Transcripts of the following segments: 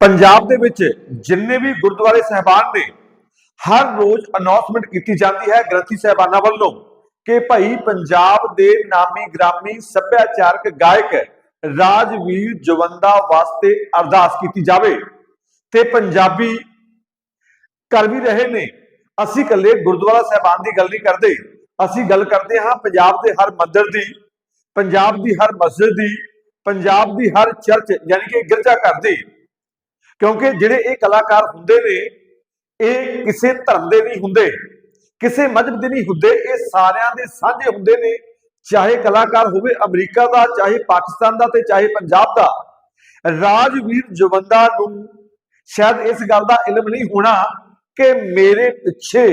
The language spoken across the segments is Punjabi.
ਪੰਜਾਬ ਦੇ ਵਿੱਚ ਜਿੰਨੇ ਵੀ ਗੁਰਦੁਆਰੇ ਸਹਿਬਾਨ ਨੇ, ਹਰ ਰੋਜ਼ ਅਨਾਉਂਸਮੈਂਟ ਕੀਤੀ ਜਾਂਦੀ ਹੈ ਗ੍ਰੰਥੀ ਸਹਿਬਾਨਾਂ ਵੱਲੋਂ ਕਿ ਭਾਈ ਪੰਜਾਬ ਦੇ ਨਾਮੀ ਗ੍ਰਾਮੀ ਸੱਭਿਆਚਾਰਕ ਗਾਇਕ ਰਾਜਵੀਰ ਜਵੰਦਾ ਵਾਸਤੇ ਅਰਦਾਸ ਕੀਤੀ ਜਾਵੇ। ਤੇ ਪੰਜਾਬੀ ਕਰ ਵੀ ਰਹੇ ਨੇ। ਅਸੀਂ ਇਕੱਲੇ ਗੁਰਦੁਆਰਾ ਸਹਿਬਾਨ ਦੀ ਗੱਲ ਨਹੀਂ ਕਰਦੇ। ਅਸੀਂ ਗੱਲ ਕਰਦੇ ਹਾਂ ਪੰਜਾਬ ਦੇ ਹਰ ਮੰਦਿਰ ਦੀ, ਪੰਜਾਬ ਦੀ ਹਰ ਮਸਜਿਦ ਦੀ, ਪੰਜਾਬ ਦੀ ਹਰ ਚਰਚ, ਯਾਨੀ ਕਿ ਗਿਰਜਾ ਘਰ ਦੀ। ਕਿਉਂਕਿ ਜਿਹੜੇ ਇਹ ਕਲਾਕਾਰ ਹੁੰਦੇ ਨੇ, ਇਹ ਕਿਸੇ ਧਰਮ ਦੇ ਨਹੀਂ ਹੁੰਦੇ, ਕਿਸੇ ਮਜ਼ਹਬ ਦੇ ਨਹੀਂ ਹੁੰਦੇ, ਇਹ ਸਾਰਿਆਂ ਦੇ ਸਾਂਝੇ ਹੁੰਦੇ ਨੇ। ਚਾਹੇ ਕਲਾਕਾਰ ਹੋਵੇ ਅਮਰੀਕਾ ਦਾ, ਚਾਹੇ ਪਾਕਿਸਤਾਨ ਦਾ ਤੇ ਚਾਹੇ ਪੰਜਾਬ ਦਾ। ਰਾਜਵੀਰ ਜਵੰਦਾ ਨੂੰ ਸ਼ਾਇਦ ਇਸ ਗੱਲ ਦਾ ਇਲਮ ਨਹੀਂ ਹੋਣਾ ਕਿ ਮੇਰੇ ਪਿੱਛੇ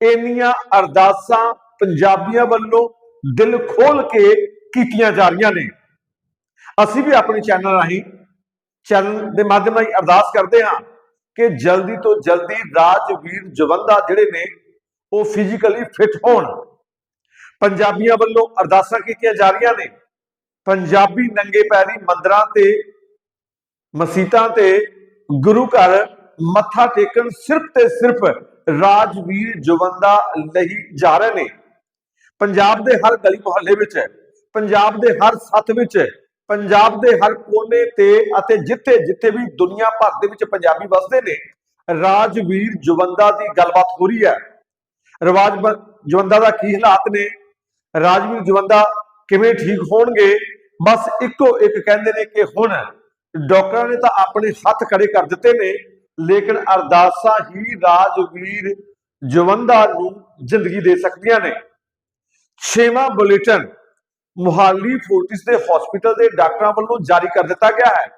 ਇੰਨੀਆਂ ਅਰਦਾਸਾਂ ਪੰਜਾਬੀਆਂ ਵੱਲੋਂ ਦਿਲ ਖੋਲ ਕੇ ਕੀਤੀਆਂ ਜਾ ਰਹੀਆਂ ਨੇ। ਅਸੀਂ ਵੀ ਆਪਣੇ ਚੈਨਲ ਰਾਹੀਂ ਚੈਨਲ ਦੇ ਮਾਧਿਅਮ ਰਾਹੀਂ ਅਰਦਾਸ ਕਰਦੇ ਹਾਂ ਕਿ ਜਲਦੀ ਤੋਂ ਜਲਦੀ ਰਾਜਵੀਰ ਜਵੰਦਾ ਜਿਹੜੇ ਨੇ, ਉਹ ਫਿਜ਼ੀਕਲੀ ਫਿਟ ਹੋਣ। ਪੰਜਾਬੀਆਂ ਵੱਲੋਂ ਅਰਦਾਸਾਂ ਕੀਤੀਆਂ ਜਾ ਰਹੀਆਂ ਨੇ। ਪੰਜਾਬੀ ਨੰਗੇ ਪੈਰੀ ਮੰਦਰਾਂ ਤੇ, ਮਸੀਤਾਂ ਤੇ, ਗੁਰੂ ਘਰ ਮੱਥਾ ਟੇਕਣ ਸਿਰਫ ਤੇ ਸਿਰਫ ਰਾਜਵੀਰ ਜਵੰਦਾ ਲਈ ਜਾ ਰਹੇ ਨੇ। ਪੰਜਾਬ ਦੇ ਹਰ ਗਲੀ ਮੁਹੱਲੇ ਵਿੱਚ ਪੰਜਾਬ ਦੇ ਹਰ ਸੱਥ ਵਿੱਚ ਪੰਜਾਬ ਦੇ ਹਰ ਕੋਨੇ ਤੇ ਅਤੇ ਜਿੱਥੇ ਜਿੱਥੇ ਵੀ ਦੁਨੀਆ ਭਰ ਦੇ ਵਿੱਚ ਪੰਜਾਬੀ ਵਸਦੇ ਨੇ, ਰਾਜਵੀਰ ਜਵੰਦਾ ਦੀ ਗੱਲਬਾਤ ਹੋ ਰਹੀ ਹੈ। ਰਵਾਜ ਜਵੰਦਾ ਦਾ ਕੀ ਹਾਲਾਤ ਨੇ? ਰਾਜਵੀਰ ਜਵੰਦਾ ਕਿਵੇਂ ਠੀਕ ਹੋਣਗੇ? ਬਸ ਇੱਕੋ ਇੱਕ ਕਹਿੰਦੇ ਨੇ ਕਿ ਹੁਣ ਡਾਕਟਰਾਂ ਨੇ ਤਾਂ ਆਪਣੇ ਹੱਥ ਖੜੇ ਕਰ ਦਿੱਤੇ ਨੇ, ਲੇਕਿਨ ਅਰਦਾਸਾਂ ਹੀ ਰਾਜਵੀਰ ਜਵੰਦਾ ਨੂੰ ਜ਼ਿੰਦਗੀ ਦੇ ਸਕਦੀਆਂ ਨੇ। ਛੇਵਾਂ ਬੁਲੇਟਿਨ ਮੁਹਾਲੀ ਫੋਰਟਿਸ ਦੇ ਹਸਪੀਟਲ ਦੇ ਡਾਕਟਰਾਂ ਵੱਲੋਂ ਜਾਰੀ ਕਰ ਦਿੱਤਾ ਗਿਆ ਹੈ।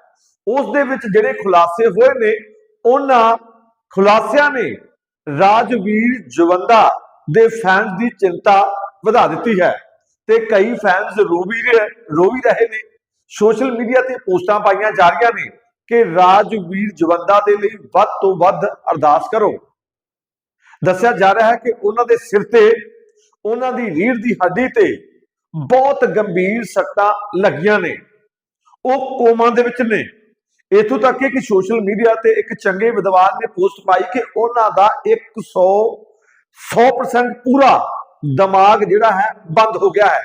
ਉਸ ਦੇ ਵਿੱਚ ਜਿਹੜੇ ਖੁਲਾਸੇ ਹੋਏ ਨੇ, ਉਹਨਾਂ ਖੁਲਾਸਿਆਂ ਨੇ ਰਾਜਵੀਰ ਜਵੰਦਾ ਦੇ ਫੈਨਸ ਦੀ ਚਿੰਤਾ ਵਧਾ ਦਿੱਤੀ ਹੈ ਤੇ ਕਈ ਫੈਨਸ ਰੋ ਵੀ ਰਹੇ, ਰੋ ਵੀ ਰਹੇ ਨੇ। ਸੋਸ਼ਲ ਮੀਡੀਆ ਤੇ ਪੋਸਟਾਂ ਪਾਈਆਂ ਜਾ ਰਹੀਆਂ ਨੇ ਕਿ ਰਾਜਵੀਰ ਜਵੰਦਾ ਦੇ ਲਈ ਵੱਧ ਤੋਂ ਵੱਧ ਅਰਦਾਸ ਕਰੋ। ਦੱਸਿਆ ਜਾ ਰਿਹਾ ਹੈ ਕਿ ਉਹਨਾਂ ਦੇ ਸਿਰ ਤੇ, ਉਹਨਾਂ ਦੀ ਰੀੜ ਦੀ ਹੱਡੀ ਤੇ ਬਹੁਤ ਗੰਭੀਰ ਸੱਟਾਂ ਲੱਗੀਆਂ ਨੇ। ਉਹ ਕੋਮਾ ਦੇ ਵਿੱਚ ਨੇ। ਇਥੋਂ ਤੱਕ ਕਿ ਸੋਸ਼ਲ ਮੀਡੀਆ ਤੇ ਇੱਕ ਚੰਗੇ ਵਿਦਵਾਨ ਨੇ ਪੋਸਟ ਪਾਈ ਕਿ ਉਹਨਾਂ ਦਾ 100 100% ਪੂਰਾ ਦਿਮਾਗ ਜਿਹੜਾ ਹੈ ਬੰਦ ਹੋ ਗਿਆ ਹੈ।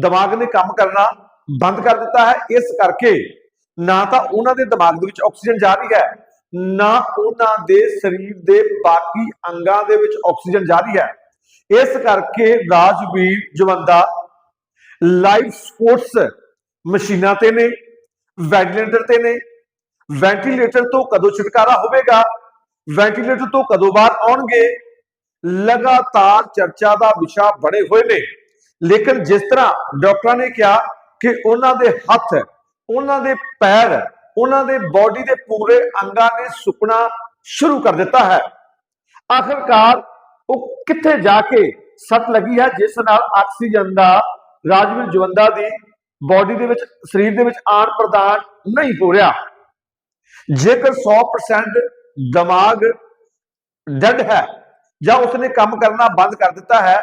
ਦਿਮਾਗ ਨੇ ਕੰਮ ਕਰਨਾ ਬੰਦ ਕਰ ਦਿੱਤਾ ਹੈ। ਇਸ ਕਰਕੇ ਨਾ ਤਾਂ ਉਹਨਾਂ ਦੇ ਦਿਮਾਗ ਦੇ ਵਿੱਚ ਆਕਸੀਜਨ ਜਾ ਰਹੀ ਹੈ, ਨਾ ਉਹਨਾਂ ਦੇ ਸਰੀਰ ਦੇ ਬਾਕੀ ਅੰਗਾਂ ਦੇ ਵਿੱਚ ਆਕਸੀਜਨ ਜਾ ਰਹੀ ਹੈ। ਇਸ ਕਰਕੇ ਰਾਜਵੀਰ ਜਵੰਦਾ ਲਾਈਫ ਸਪੋਰਟਸ ਮਸ਼ੀਨਾਂ ਤੇ ਨੇ, ਵੈਂਟੀਲੇਟਰ ਤੇ ਨੇ। ਵੈਂਟੀਲੇਟਰ ਤੋਂ ਕਦੋਂ ਛੁਟਕਾਰਾ ਹੋਵੇਗਾ? ਵੈਂਟੀਲੇਟਰ ਤੋਂ ਕਦੋਂ ਬਾਹਰ ਆਉਣਗੇ? ਲਗਾਤਾਰ ਚਰਚਾ ਦਾ ਵਿਸ਼ਾ ਬਣੇ ਹੋਏ ਨੇ। ਲੇਕਿਨ ਜਿਸ ਤਰ੍ਹਾਂ ਡਾਕਟਰਾਂ ਨੇ ਕਿਹਾ ਕਿ ਉਹਨਾਂ ਦੇ ਹੱਥ, ਉਹਨਾਂ ਦੇ ਪੈਰ, ਉਹਨਾਂ ਦੇ ਬਾਡੀ ਦੇ ਪੂਰੇ ਅੰਗਾਂ ਨੇ ਸੁੱਕਣਾ ਸ਼ੁਰੂ ਕਰ ਦਿੱਤਾ ਹੈ। ਆਖਰਕਾਰ ਉਹ ਕਿੱਥੇ ਜਾ ਕੇ ਸੱਟ ਲੱਗੀ ਹੈ, ਜਿਸ ਨਾਲ ਆਕਸੀਜਨ ਦਾ ਰਾਜਵੀਰ ਜਵੰਦਾ ਦੀ ਬਾਡੀ ਦੇ ਵਿੱਚ, ਸਰੀਰ ਦੇ ਵਿੱਚ ਆਣ ਪ੍ਰਦਾਨ ਨਹੀਂ ਹੋ ਰਿਹਾ। ਜੇਕਰ 100% ਦਿਮਾਗ ਡੈਡ ਹੈ ਜਾਂ ਉਸਨੇ ਕੰਮ ਕਰਨਾ ਬੰਦ ਕਰ ਦਿੱਤਾ ਹੈ,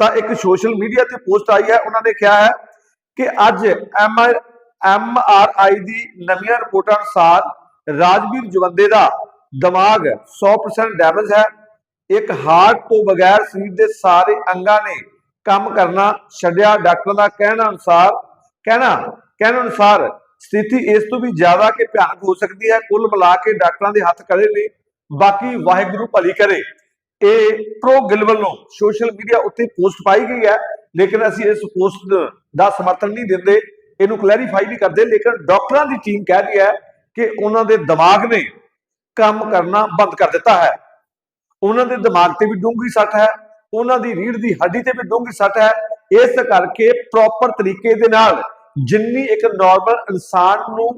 ਤਾਂ ਇੱਕ ਸੋਸ਼ਲ ਮੀਡੀਆ ਤੇ ਪੋਸਟ ਆਈ ਹੈ। ਉਹਨਾਂ ਨੇ ਕਿਹਾ ਹੈ ਕਿ ਅੱਜ ਐਮ ਐਮ ਆਰ ਆਈ ਦੀ ਨਵੀਆਂ ਰਿਪੋਰਟਾਂ ਅਨੁਸਾਰ ਰਾਜਵੀਰ ਜਵੰਦੇ ਦਾ ਦਿਮਾਗ 100% ਡੈਮੇਜ ਹੈ। ਇੱਕ ਹਾਰਟ ਤੋਂ ਬਗੈਰ ਸਰੀਰ ਦੇ ਸਾਰੇ ਅੰਗਾਂ ਨੇ ਕੰਮ ਕਰਨਾ, ਛੱਡਿਆ, ਡਾਕਟਰ ਦਾ ਕਹਿਣ ਅਨੁਸਾਰ, ਕਹਿਣਾ, ਕਹਿਣ ਅਨੁਸਾਰ ਸਥਿਤੀ ਇਸ ਤੋਂ ਵੀ ਜ਼ਿਆਦਾ ਕਿ ਭਿਆਨਕ ਹੋ ਸਕਦੀ ਹੈ, ਕੁੱਲ ਮਿਲਾ ਕੇ ਡਾਕਟਰਾਂ ਦੇ ਹੱਥ ਖੜੇ ਨੇ ਬਾਕੀ ਵਾਹਿਗੁਰੂ ਭਲੀ ਕਰੇ। ਇਹ ਪ੍ਰੋ ਗਿਲ ਵੱਲੋਂ ਸੋਸ਼ਲ ਮੀਡੀਆ ਉੱਤੇ ਪੋਸਟ ਪਾਈ ਗਈ ਹੈ, ਲੇਕਿਨ ਅਸੀਂ ਇਸ ਪੋਸਟ ਦਾ ਸਮਰਥਨ ਨਹੀਂ ਦਿੰਦੇ, ਇਹਨੂੰ ਕਲੈਰੀਫਾਈ ਨਹੀਂ ਕਰਦੇ, ਲੇਕਿਨ ਡਾਕਟਰਾਂ ਦੀ ਟੀਮ ਕਹਿ ਰਹੀ ਹੈ ਕਿ ਉਹਨਾਂ ਦੇ ਦਿਮਾਗ ਨੇ ਕੰਮ ਕਰਨਾ ਬੰਦ ਕਰ ਦਿੱਤਾ ਹੈ। ਉਹਨਾਂ ਦੇ ਦਿਮਾਗ ਤੇ ਵੀ ਡੂੰਘੀ ਸੱਟ ਹੈ ਉਹਨਾਂ ਦੀ ਰੀੜ੍ਹ ਦੀ ਹੱਡੀ ਤੇ ਵੀ ਡੂੰਘੀ ਸੱਟ ਹੈ। ਇਸ ਕਰਕੇ ਪ੍ਰੋਪਰ ਤਰੀਕੇ ਦੇ ਨਾਲ ਜਿੰਨੀ ਇੱਕ ਨਾਰਮਲ ਇਨਸਾਨ ਨੂੰ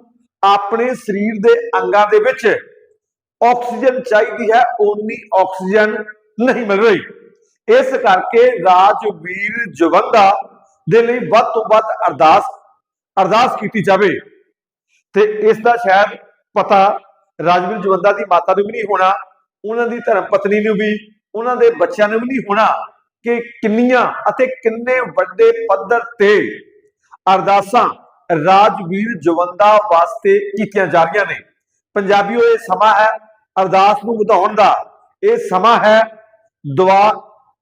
ਆਪਣੇ ਸਰੀਰ ਦੇ ਅੰਗਾਂ ਦੇ ਵਿੱਚ ਆਕਸੀਜਨ ਚਾਹੀਦੀ ਹੈ, ਓਨੀ ਆਕਸੀਜਨ ਨਹੀਂ ਮਿਲ ਰਹੀ। ਇਸ ਕਰਕੇ ਰਾਜਵੀਰ ਜਵੰਦਾ ਦੇ ਲਈ ਵੱਧ ਤੋਂ ਵੱਧ ਅਰਦਾਸ ਅਰਦਾਸ ਕੀਤੀ ਜਾਵੇ। ਤੇ ਇਸ ਦਾ ਸ਼ਾਇਦ ਪਤਾ ਰਾਜਵੀਰ ਜਵੰਦਾ ਦੀ ਮਾਤਾ ਨੂੰ ਵੀ ਨਹੀਂ ਹੋਣਾ, ਉਹਨਾਂ ਦੀ ਧਰਮ ਪਤਨੀ ਨੂੰ ਵੀ ਉਹਨਾਂ ਦੇ ਬੱਚਿਆਂ ਨੂੰ ਵੀ ਨਹੀਂ ਹੋਣਾ ਕਿ ਕਿੰਨੀਆਂ ਅਤੇ ਕਿੰਨੇ ਵੱਡੇ ਪੱਧਰ ਤੇ ਅਰਦਾਸਾਂ ਰਾਜਵੀਰ ਜਵੰਦਾ ਵਾਸਤੇ ਕੀਤੀਆਂ ਜਾ ਰਹੀਆਂ ਨੇ। ਪੰਜਾਬੀਓ, ਇਹ ਸਮਾਂ ਹੈ ਅਰਦਾਸ ਨੂੰ ਵਧਾਉਣ ਦਾ। ਇਹ ਸਮਾਂ ਹੈ ਦੁਆ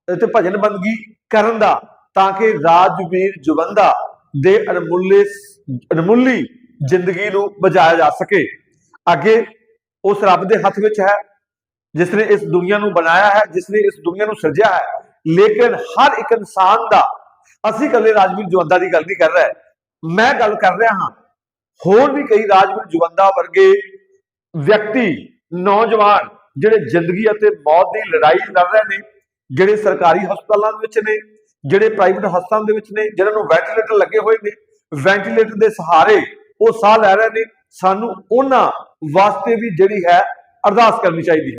ਤੇ ਭਜਨ ਬੰਦਗੀ ਕਰਨ ਦਾ ਤਾਂ ਕਿ ਰਾਜਵੀਰ ਜਵੰਦਾ ਦੇ ਅਨਮੁੱਲੇ ਅਨਮੁੱਲੀ ਜ਼ਿੰਦਗੀ ਨੂੰ ਬਚਾਇਆ ਜਾ ਸਕੇ। ਅੱਗੇ ਉਸ ਰੱਬ ਦੇ ਹੱਥ ਵਿੱਚ ਹੈ। ਜਿਸਨੇ ਇਸ ਦੁਨੀਆ ਨੂੰ ਬਣਾਇਆ ਹੈ, ਜਿਸਨੇ ਇਸ ਦੁਨੀਆ ਨੂੰ ਸਿਰਜਿਆ ਹੈ, ਲੇਕਿਨ ਹਰ ਇੱਕ ਇਨਸਾਨ ਦਾ, ਅਸੀਂ ਇਕੱਲੇ ਰਾਜਵੀਰ ਜਵੰਦਾ ਦੀ ਗੱਲ ਨਹੀਂ ਕਰ ਰਹੇ। ਮੈਂ ਗੱਲ ਕਰ ਰਿਹਾ ਹਾਂ, ਹੋਰ ਵੀ ਕਈ ਰਾਜਵੀਰ ਜਵੰਦਾ ਵਰਗੇ ਵਿਅਕਤੀ, ਨੌਜਵਾਨ, ਜਿਹੜੇ ਜ਼ਿੰਦਗੀ ਅਤੇ ਮੌਤ ਦੀ ਲੜਾਈ ਲੜ ਰਹੇ ਨੇ, ਜਿਹੜੇ ਸਰਕਾਰੀ ਹਸਪਤਾਲਾਂ ਦੇ ਵਿੱਚ ਨੇ, ਜਿਹੜੇ ਪ੍ਰਾਈਵੇਟ ਹਸਪਤਾਲਾਂ ਦੇ ਵਿੱਚ ਨੇ ਜਿਹਨਾਂ ਨੂੰ ਵੈਂਟੀਲੇਟਰ ਲੱਗੇ ਹੋਏ ਨੇ, ਵੈਂਟੀਲੇਟਰ ਦੇ ਸਹਾਰੇ ਉਹ ਸਾਹ ਲੈ ਰਹੇ ਨੇ। ਸਾਨੂੰ ਉਹਨਾਂ ਵਾਸਤੇ ਵੀ ਜਿਹੜੀ ਹੈ ਅਰਦਾਸ ਕਰਨੀ ਚਾਹੀਦੀ ਹੈ।